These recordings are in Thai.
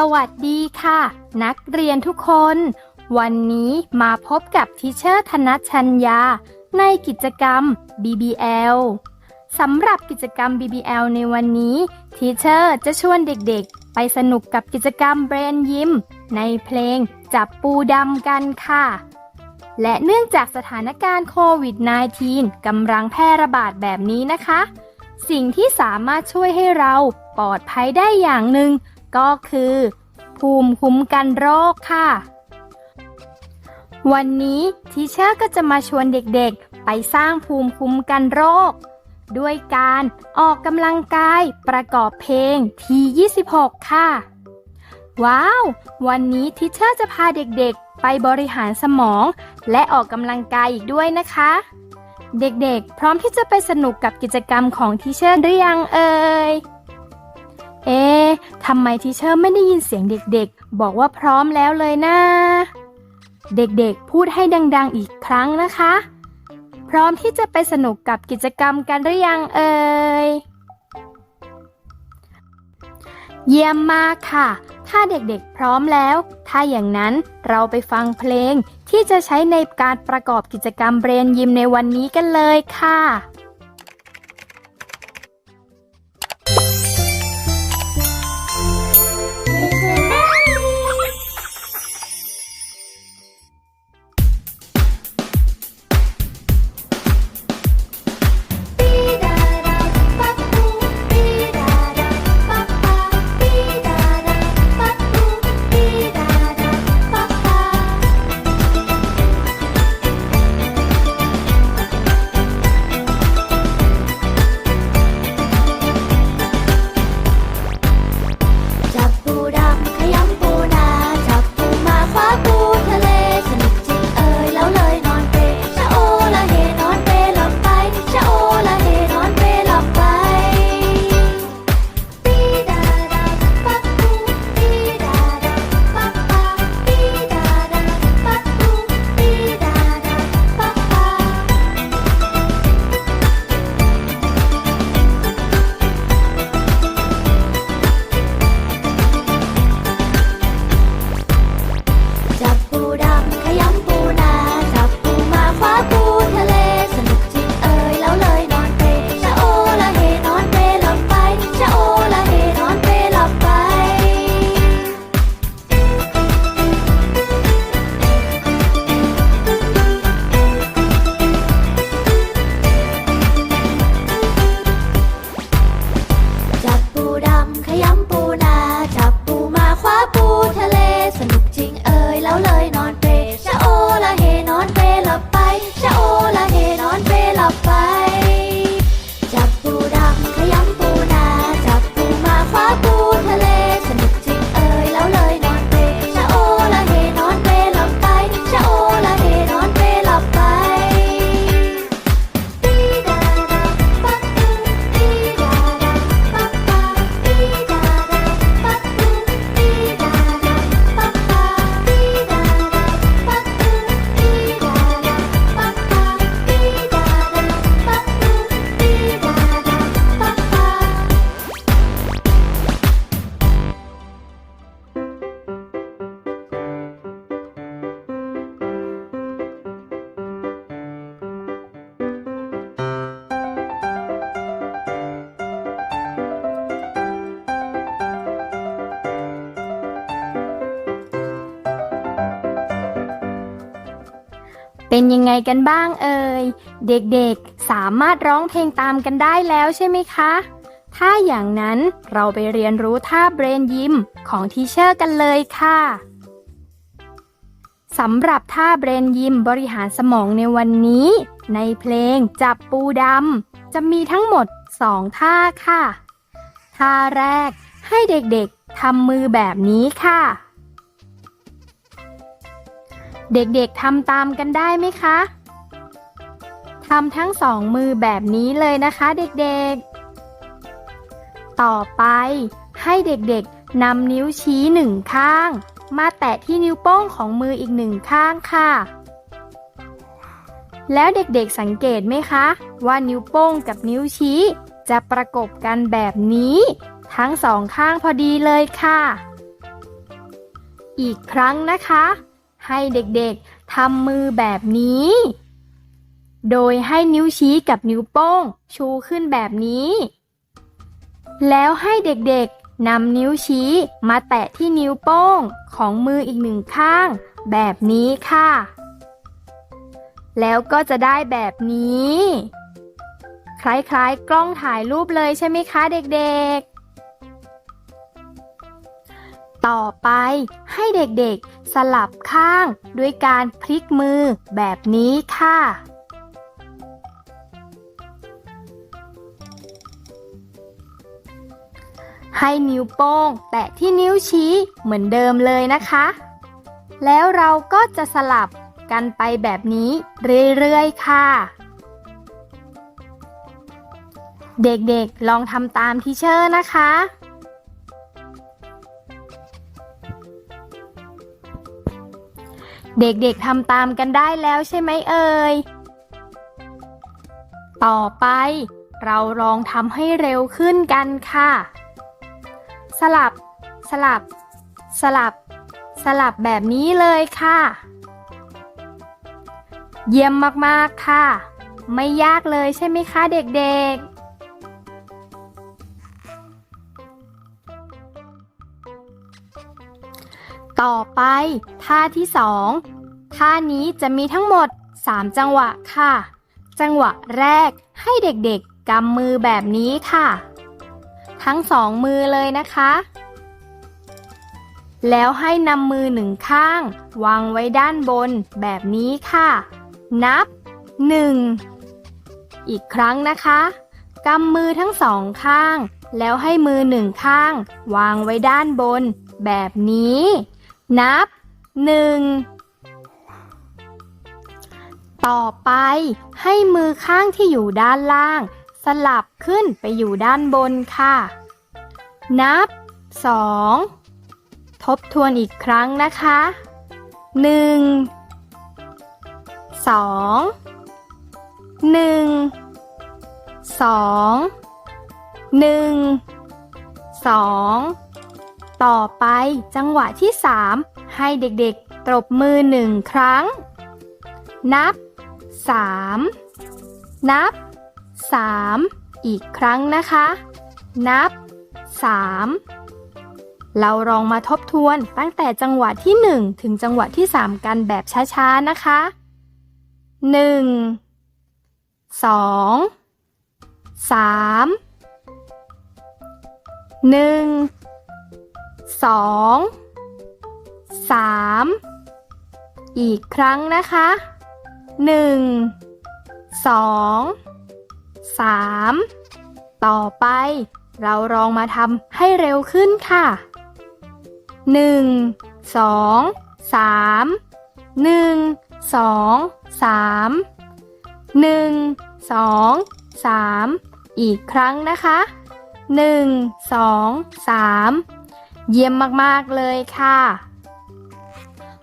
สวัสดีค่ะ นักเรียนทุกคน วันนี้มาพบกับทิเชอร์ธนชัญญา ในกิจกรรม BBL สำหรับกิจกรรม BBL ในวันนี้ทีเชอร์จะชวนเด็กๆ ไปสนุกกับกิจกรรมเบรนยิมในเพลงจับปูดำกันค่ะ และเนื่องจากสถานการณ์โควิด -19 กำลังแพร่ระบาดแบบนี้นะคะ สิ่งที่สามารถช่วยให้เราปลอดภัยได้อย่างหนึ่ง ก็คือ ภูมิคุ้มกันโรคค่ะ วันนี้ทีเชอร์ก็จะมาชวนเด็กๆ ไปสร้างภูมิคุ้มกันโรค ด้วยการออกกำลังกายประกอบเพลงที26 ค่ะ ว้าว วันนี้ทิเชอร์จะพาเด็กๆ ไปบริหารสมอง และออกกำลังกายอีกด้วยนะคะ เด็กๆ พร้อมที่จะไปสนุกกับกิจกรรมของทิเชอร์หรือยังเอ่ย เอ๊ะทำไมทิเชอร์ไม่ได้ยินเสียงเด็กๆ บอกว่าพร้อมแล้วเลยนะ เด็กๆ พูดให้ดังๆ อีกครั้งนะคะ พร้อมที่จะไปสนุกกับกิจกรรมกันหรือยังเอ่ย เยี่ยมมากค่ะ ถ้าเด็กๆพร้อมแล้ว ถ้าอย่างนั้นเราไปฟังเพลงที่จะใช้ในการประกอบกิจกรรมเบรนยิมในวันนี้กันเลยค่ะ ริง ไงกันบ้างเอ่ย เด็กๆ สามารถร้องเพลงตามกันได้แล้วใช่ไหมคะ ถ้าอย่างนั้นเราไปเรียนรู้ท่าเบรนยิมของทีเชอร์กันเลยค่ะสำหรับท่าเบรนยิมบริหารสมองในวันนี้ ในเพลงจับปูดำจะมีทั้งหมด 2 ท่าค่ะ ท่าแรกให้เด็กๆทำมือแบบนี้ค่ะ เด็กๆทำตามกันได้ไหมคะทำทั้งสองมือแบบนี้เลยนะคะเด็กๆ ต่อไปให้เด็กๆนำนิ้วชี้หนึ่งข้าง มาแตะที่นิ้วโป้งของมืออีกหนึ่งข้างค่ะ แล้วเด็กๆสังเกตไหมคะ ว่านิ้วโป้งกับนิ้วชี้ จะประกบกันแบบนี้ ทั้งสองข้างพอดีเลยค่ะ อีกครั้งนะคะ ให้เด็กๆทำมือแบบนี้ โดยให้นิ้วชี้กับนิ้วโป้ง ชูขึ้นแบบนี้ แล้วให้เด็กๆนำนิ้วชี้มาแตะที่นิ้วโป้งของมืออีกหนึ่งข้าง แบบนี้ค่ะ แล้วก็จะได้แบบนี้ คล้ายๆ กล้องถ่ายรูปเลยใช่ไหมคะเด็กๆ ต่อไปให้เด็กๆ สลับข้างด้วยการพลิกมือแบบนี้ค่ะ ให้นิ้วโป้งแตะที่นิ้วชี้เหมือนเดิมเลยนะคะ แล้วเราก็จะสลับกันไปแบบนี้เรื่อยๆ ค่ะ เด็กๆ ลองทำตามทีเชอร์นะคะ เด็กๆทำตามกันได้แล้วใช่ไหมเอ่ย ต่อไป เราลองทำให้เร็วขึ้นกันค่ะ สลับ สลับ สลับ สลับแบบนี้เลยค่ะ เยี่ยมมากๆค่ะ ไม่ยากเลยใช่ไหมคะเด็กๆ ต่อไป ท่าที่สองท่านี้จะมีทั้งหมด 3 จังหวะค่ะ จังหวะแรกให้เด็กๆกำมือแบบนี้ค่ะ ทั้งสองมือเลยนะคะ แล้วให้นำมือหนึ่งข้าง วางไว้ด้านบนแบบนี้ค่ะ นับ 1 อีกครั้งนะคะกำมือทั้งสองข้าง แล้วให้มือหนึ่งข้าง วางไว้ด้านบน แบบนี้ นับ1ต่อไปให้มือข้างที่อยู่ด้านล่าง สลับขึ้นไปอยู่ด้านบนค่ะ นับ2ทบทวนอีกครั้งนะคะ1 2 1 2 1 2 ต่อไปจังหวะที่ 3 ให้เด็กๆ ตบมือหนึ่งครั้ง นับ 3 นับ 3 อีกครั้งนะคะ นับ 3 เราลองมาทบทวนตั้งแต่จังหวะที่ 1 ถึงจังหวะที่ 3 กันแบบช้าๆนะคะ 1 2 3 1 2 3อีกครั้งนะคะหนึ่งสองสามต่อไป เราลองมาทำให้เร็วขึ้นค่ะหนึ่งสองสามหนึ่งสองสามหนึ่งสองสามอีกครั้งนะคะหนึ่งสองสาม เยี่ยมมากๆเลยค่ะ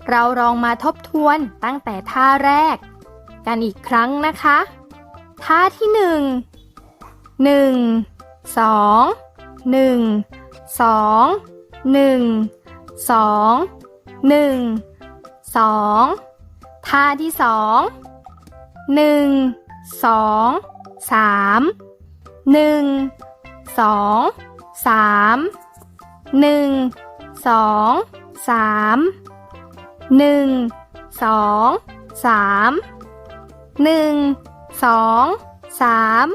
เราลองมาทบทวนตั้งแต่ท่าแรก กันอีกครั้งนะคะ ท่าที่หนึ่งหนึ่งสองหนึ่งสองหนึ่งสองหนึ่งสองท่าที่สองหนึ่งสองสามหนึ่งสองสาม หนึ่งสองสามหนึ่งสองสามหนึ่งสองสาม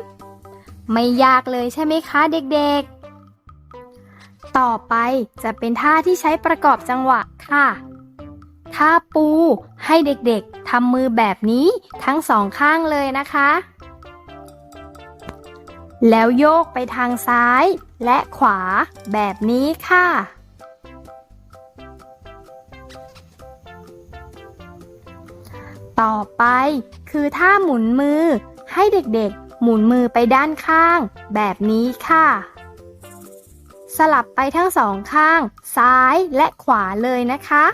ไม่ยากเลยใช่ไหมคะเด็กๆ ต่อไปจะเป็นท่าที่ใช้ประกอบจังหวะค่ะ ท่าปูให้เด็กๆทำมือแบบนี้ทั้งสองข้างเลยนะคะ แล้วโยกไปทางซ้ายและขวาแบบนี้ค่ะ ต่อไปคือท่าหมุนมือให้เด็กๆ หมุนมือไปด้านข้าง แบบนี้ค่ะ สลับไปทั้งสองข้าง ซ้ายและขวาเลยนะคะ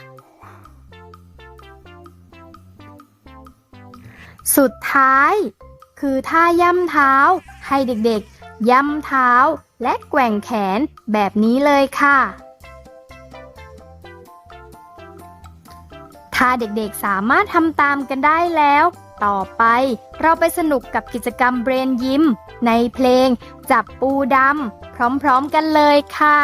สุดท้าย คือท่าย่ำเท้า ให้เด็กๆย่ำเท้าและแกว่งแขนแบบนี้เลยค่ะ ถ้าเด็กๆสามารถทำตามกันได้แล้ว ต่อไปเราไปสนุกกับกิจกรรมเบรนยิ้ม ในเพลงจับปูดำพร้อมๆกันเลยค่ะ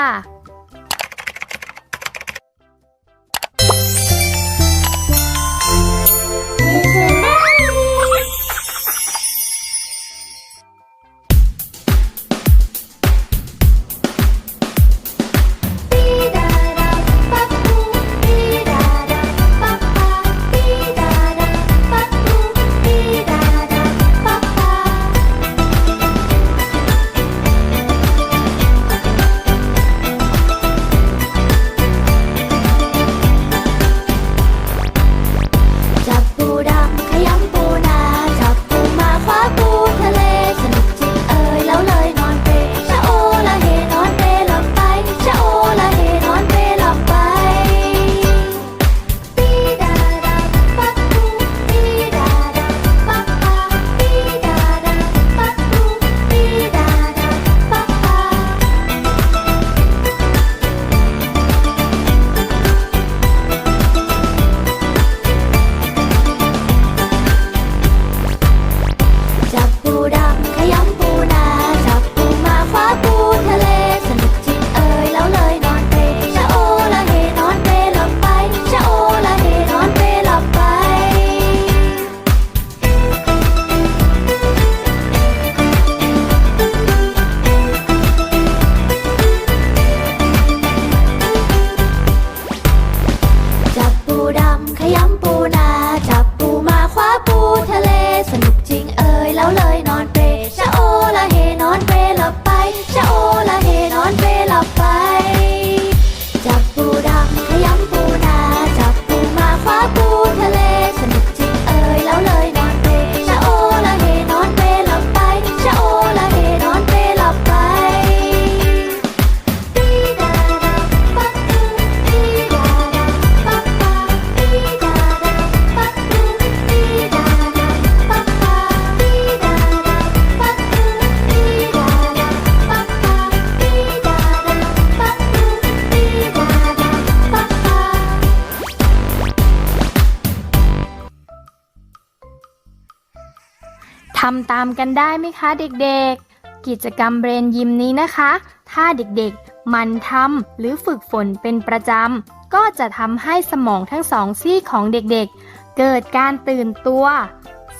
ำตามกันได้ไหมคะเด็กๆ กิจกรรมเบรนยิมนี้นะคะ ถ้าเด็กๆ มันทำหรือฝึกฝนเป็นประจำ ก็จะทำให้สมองทั้งสองซีกของเด็กๆ เกิดการตื่นตัว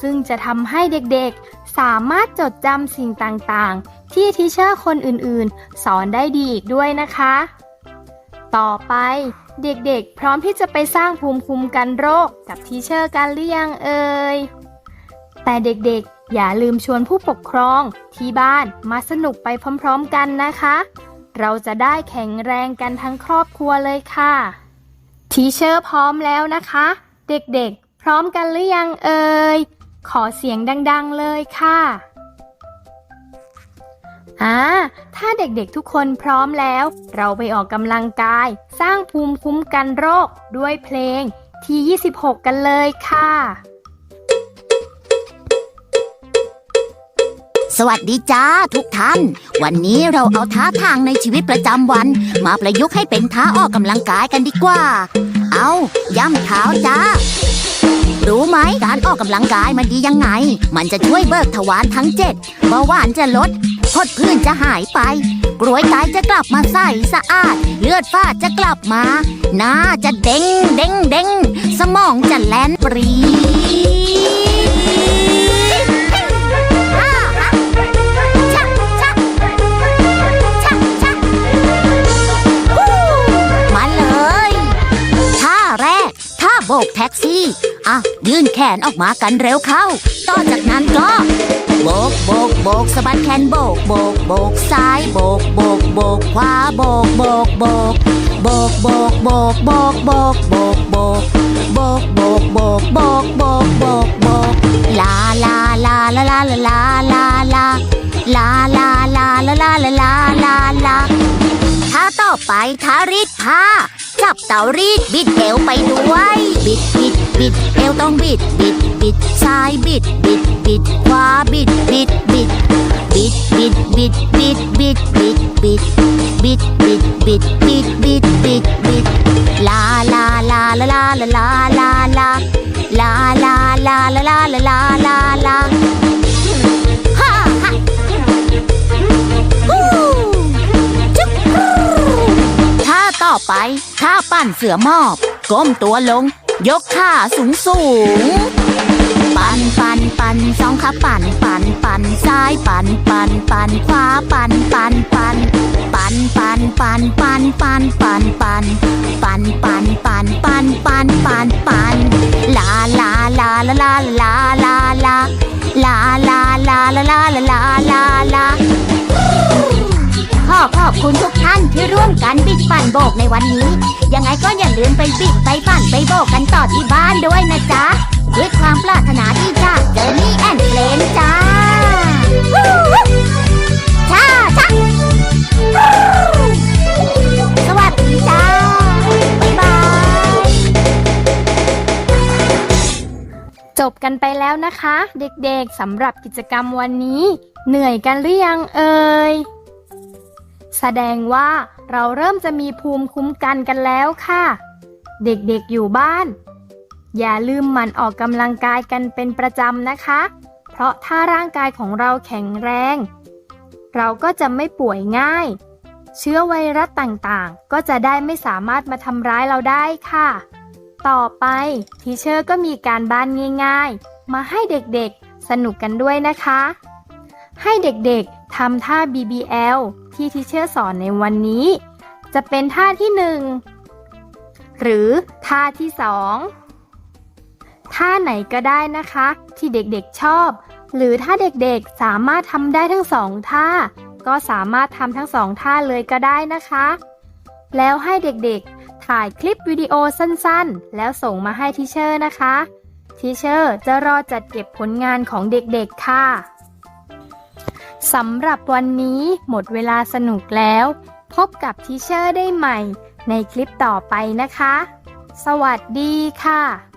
ซึ่งจะทำให้เด็กๆ สามารถจดจำสิ่งต่างๆ ที่ทีเชอร์คนอื่นๆ สอนได้ดีอีกด้วยนะคะ ต่อไปเด็กๆ พร้อมที่จะไปสร้างภูมิคุ้มกันโรคกับทีเชอร์กันหรือยังเอ่ยแต่เด็กๆ อย่าลืมชวนผู้ปกครองที่บ้านมาสนุกไปพร้อมๆกันนะคะ เราจะได้แข็งแรงกันทั้งครอบครัวเลยค่ะทีเชอร์พร้อมแล้วนะคะ เด็กๆ พร้อมกันหรือยังเอ่ยขอเสียงดัง ๆ เลยค่ะอ่าถ้าเด็กๆทุกคนพร้อมแล้ว เราไปออกกำลังกาย สร้างภูมิคุ้มกันโรคด้วยเพลงที่ 26 กันเลยค่ะ สวัสดีจ้าทุกท่าน วันนี้เราเอาท้าทางในชีวิตประจำวัน มาประยุกต์ให้เป็นท้าออกกำลังกายกันดีกว่า เอาย่ำเท้าจ้า รู้ไหมการออกกำลังกายมันดียังไง มันจะช่วยเบิกทวารทั้งเจ็ดเบาหวานจะลดพดพื้นจะหายไป กรวยกายจะกลับมาใสสะอาด เลือดฝ้าจะกลับมา หน้าจะเด้งเด้งเด้งสมองจะแลนปรี ท็กซี่ อะ ยื่นแขนออกมากันเร็วเข้า ต่อจากนั้นก็ โบกโบกโบกสะบัดแขนโบกโบกโบกซ้ายโบกโบกโบกขวาโบกโบกโบกโบกโบกโบกโบกโบกโบกโบกโบกโบกโบกโบกโบกโบกโบกลาลาลาลาลาลาลาลาลาลาลาลาลาลาลาลาลาลาท่าไปท้ารีดผ้าจับ เตารีดบิดเอวไปด้วย บิดบิดบิดเอวต้องบิด บิดบิดซ้ายบิด บิดบิดขวาบิดบิดบิดบิดบิดบิดบิดบิดบิดบิดบิดบิดบิดบิดบิดบิดบิดลาลาลาลาลาลาลาลาลาลาลาลาลาลาลาลา ไปท่าปั่นเสือมอบ ก้มตัวลง ยกขาสูงสูง ปั่นปั่นปั่นสองขาปั่นปั่นปั่นซ้ายปั่นปั่นปั่นขวาปั่นปั่นปั่นปั่นปั่นปั่นปั่นปั่นปั่นปันปันปันปันปันปันปันปันลาลาลาลาลาลาลาลาลาลาลาลาลาลาลาลา ที่ร่วมกันบิดปั่นโบกในวันนี้ ยังไงก็อย่าลืมไปบิดไปปั่นไปโบกกันต่อที่บ้านด้วยนะจ๊ะ ด้วยความปรารถนาดีจาเจอนี่แอนเพลนจ้าชาชาสวัสดีจ้าบ๊ายบาย จบกันไปแล้วนะคะ เด็กๆสำหรับกิจกรรมวันนี้ เหนื่อยกันหรือยังเอ่ย แสดงว่าเราเริ่มจะมีภูมิคุ้มกันกันแล้วค่ะ เด็กๆอยู่บ้าน อย่าลืมหมั่นออกกำลังกายกันเป็นประจำนะคะ เพราะถ้าร่างกายของเราแข็งแรง เราก็จะไม่ป่วยง่าย เชื้อไวรัสต่างๆ ก็จะได้ไม่สามารถมาทำร้ายเราได้ค่ะ ต่อไปทีเชอร์ก็มีการบ้านง่าย ๆ มาให้เด็กๆสนุกกันด้วยนะคะ ให้เด็กๆทำท่า BBL ที่ทีเชอร์สอนในวันนี้ จะเป็นท่าที่หนึ่งหรือท่าที่สองท่าไหนก็ได้นะคะ ที่เด็กๆชอบ หรือถ้าเด็กๆสามารถทำได้ทั้งสองท่า ก็สามารถทำทั้งสองท่าเลยก็ได้นะคะ แล้วให้เด็กๆถ่ายคลิปวิดีโอสั้นๆ แล้วส่งมาให้ทิเชอร์นะคะทิเชอร์จะรอจัดเก็บผลงานของเด็กๆค่ะ สำหรับวันนี้หมดเวลาสนุกแล้ว พบกับทิเชอร์ได้ใหม่ในคลิปต่อไปนะคะ สวัสดีค่ะ